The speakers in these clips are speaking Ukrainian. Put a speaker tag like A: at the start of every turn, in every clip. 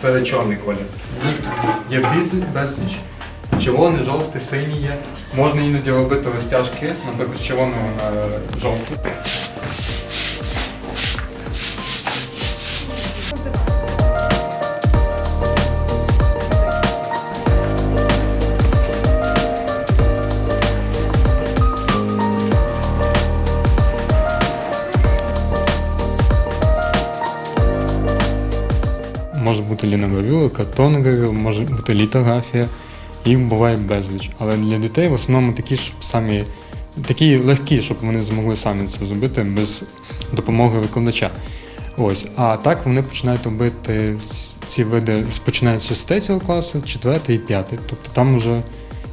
A: це чорний колір. Є безліч, безліч. Червоний, жовтий, синій є. Можна іноді робити розтяжки, наприклад, червоного на жовтий. Може бути ліногравюра, картоногравюра, може бути літографія. Їх буває безліч. Але для дітей в основному такі ж самі, такі легкі, щоб вони змогли самі це зробити без допомоги викладача. Ось, а так вони починають робити ці види, починаючи з 3 класу, 4 і 5. Тобто там вже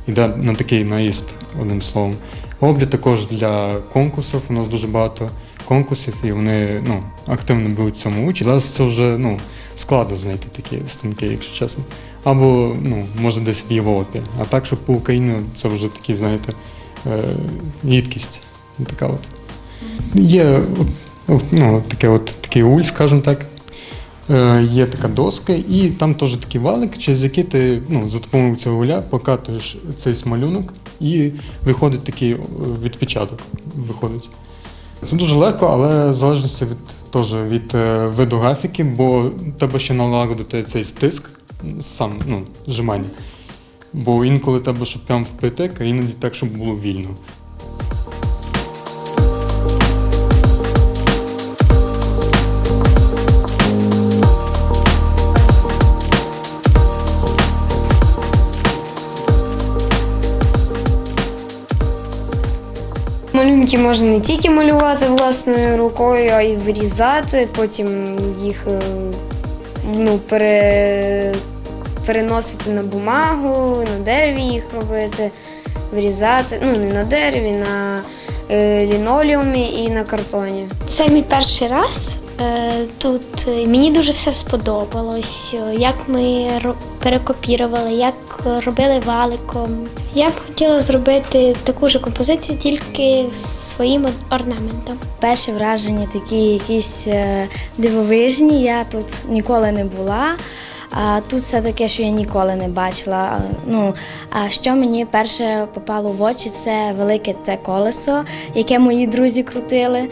A: йде на такий наїзд, одним словом. Роблять також для конкурсів. У нас дуже багато конкурсів, і вони ну, активно беруть в цьому участь. Зараз це вже ну, складно знайти такі станки, якщо чесно. Або ну, може десь в Європі. А так, щоб по Україні, це вже такі, знаєте, е, рідкість. Така от. Є ну, таке от, такий уль, скажімо так. Е, Є така доска, і там теж такий валик, через який ти ну, за допомогою цього уля покатуєш цей малюнок і виходить такий е, відпечаток. Виходить. Це дуже легко, але в залежності від, теж від е, виду графіки, бо треба ще налагодити цей стиск, сам ну, зжимання. Бо інколи треба, щоб прям впритик, а іноді так, щоб було вільно.
B: Малюнки можна не тільки малювати власною рукою, а й вирізати, потім їх е, ну, пере, переносити на бумагу, на дереві їх робити, вирізати. Ну, не на дереві, на е, лінолеумі і на картоні.
C: Це мій перший раз тут. е, Мені дуже все сподобалось, е, як ми перекопірували, як робили валиком. Я б хотіла зробити таку ж композицію, тільки своїм орнаментом.
D: Перші враження такі якісь е, дивовижні. Я тут ніколи не була. А тут все таке, що я ніколи не бачила. Ну, а що мені перше попало в очі, це велике це колесо, яке мої друзі крутили.